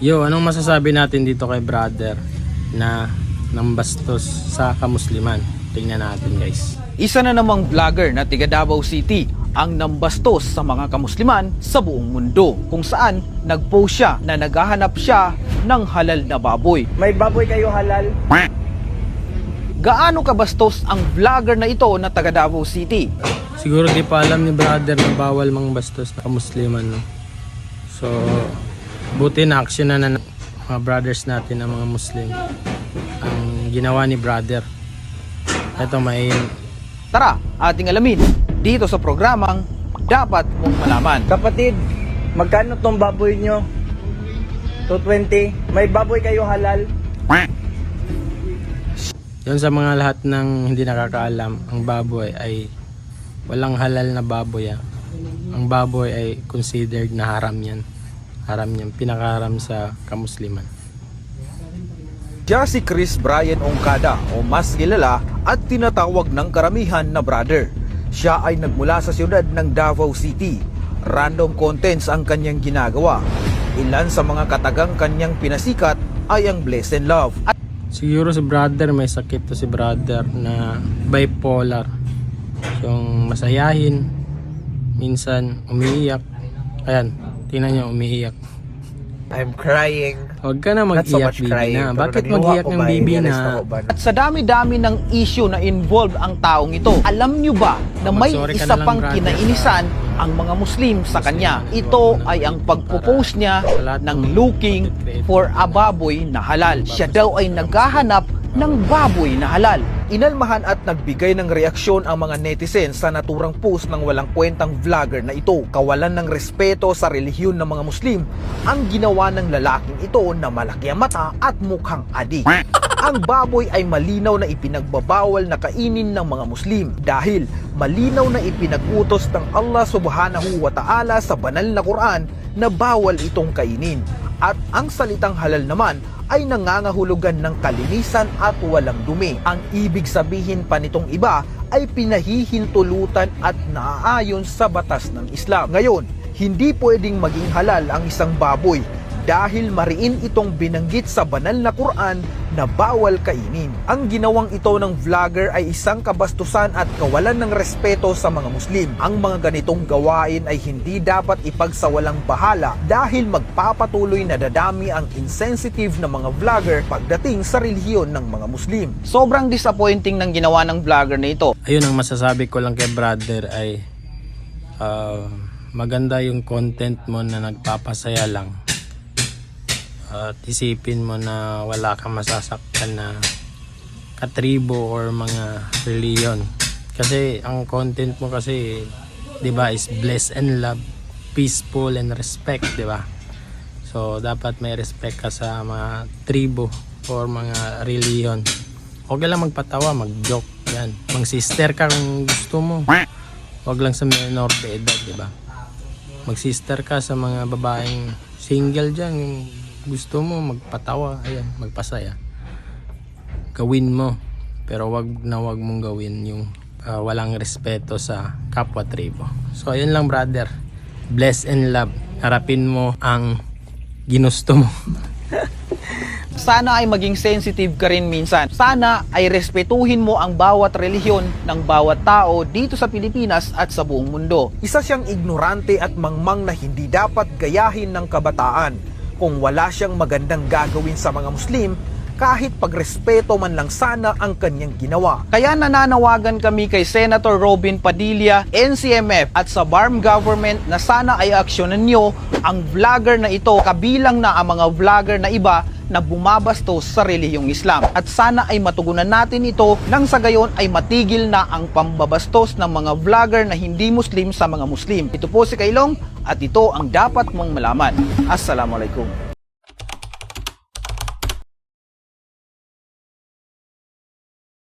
Yo, anong masasabi natin dito kay brother na nambastos sa kamusliman? Tingnan natin guys. Isa na namang vlogger na tiga Davao City ang nambastos sa mga kamusliman sa buong mundo kung saan nagpost siya na naghahanap siya ng halal na baboy. May baboy kayo halal? Gaano kabastos ang vlogger na ito na taga Davao City? Siguro di pa alam ni brother na bawal mang bastos na kamusliman. No? So, buti na action na ng mga brothers natin ang mga muslim. Ang ginawa ni brother. Ito may Tara, ating alamin dito sa programang Dapat Mong Malaman. Kapatid, magkano tong baboy nyo? 220. May baboy kayo halal? Yun sa mga lahat ng hindi nakakaalam, ang baboy ay walang halal na baboy. ah. Ang baboy ay considered na haram yan. Haram yan. Pinakaharam sa kamusliman. Siya si Chris Brian Ongkada o mas kilala at tinatawag ng karamihan na brother. Siya ay nagmula sa siyudad ng Davao City. Random contents ang kanyang ginagawa. Ilan sa mga katagang kanyang pinasikat ay ang Bless and Love. At Siguro si brother, may sakit to si brother na bipolar. Yung masayahin, minsan umiiyak. Ayan, tingnan niyo umiiyak. I'm crying. Huwag ka na so mag-iyak, bibi crying. na. Bakit mag-iyak ng ba? bibi I-realize na? At sa dami-dami ng issue na involved ang taong ito, alam nyo ba na may Mag-sorry ka isa pang kinainisan ang mga Muslim sa kanya? Ito ay ang pagpo-post niya ng looking for a baboy na halal. Siya daw ay naghahanap ng baboy na halal. Inalmahan at nagbigay ng reaksyon ang mga netizens sa naturang post ng walang kwentang vlogger na ito. Kawalan ng respeto sa relihiyon ng mga Muslim ang ginawa ng lalaking ito na malaki ang mata at mukhang adik. Ang baboy ay malinaw na ipinagbabawal na kainin ng mga Muslim dahil malinaw na ipinag-utos ng Allah subhanahu wa ta'ala sa banal na Quran na bawal itong kainin. At ang salitang halal naman ay nangangahulugan ng kalinisan at walang dumi. Ang ibig sabihin pa nitong iba ay pinahihintulutan at naaayon sa batas ng Islam. Ngayon, hindi pwedeng maging halal ang isang baboy dahil mariin itong binanggit sa banal na Quran na bawal kainin. Ang ginawang ito ng vlogger ay isang kabastusan at kawalan ng respeto sa mga Muslim. Ang mga ganitong gawain ay hindi dapat ipagsawalang bahala dahil magpapatuloy na dadami ang insensitive na mga vlogger pagdating sa relihiyon ng mga Muslim. Sobrang disappointing ng ginawa ng vlogger na ito. Ayun ang masasabi ko lang kay brother ay ah, maganda yung content mo na nagpapasaya lang. At isipin mo na wala kang masasaktan na katribo or mga reliyon. Kasi ang content mo kasi 'di ba is bless and love, peaceful and respect, 'di ba? So dapat may respect ka sa mga tribo or mga reliyon. Huwag lang magpatawa, mag-joke. Yan. Mang-sister ka kung gusto mo. Huwag lang sa minor de edad, di ba? Mag-sister ka sa mga babaeng single dyan. Gusto mo, magpatawa. Ayan, magpasaya. Gawin mo. Pero wag na wag mong gawin yung ah, walang respeto sa kapwa tribo. So, ayun lang brother. Bless and love. Harapin mo ang ginusto mo. Sana ay maging sensitive ka rin minsan. Sana ay respetuhin mo ang bawat relihiyon ng bawat tao dito sa Pilipinas at sa buong mundo. Isa siyang ignorante at mangmang na hindi dapat gayahin ng kabataan. Kung wala siyang magandang gagawin sa mga Muslim, kahit pagrespeto man lang sana ang kanyang ginawa. Kaya nananawagan kami kay Senator Robin Padilla, NCMF at sa BARM government na sana ay aksyonan nyo ang vlogger na ito kabilang na ang mga vlogger na iba na bumabastos sa relihiyong Islam. At sana ay matugunan natin ito nang sa gayon ay matigil na ang pambabastos ng mga vlogger na hindi Muslim sa mga Muslim. Ito po si Kailong at ito ang dapat mong malaman. Assalamualaikum.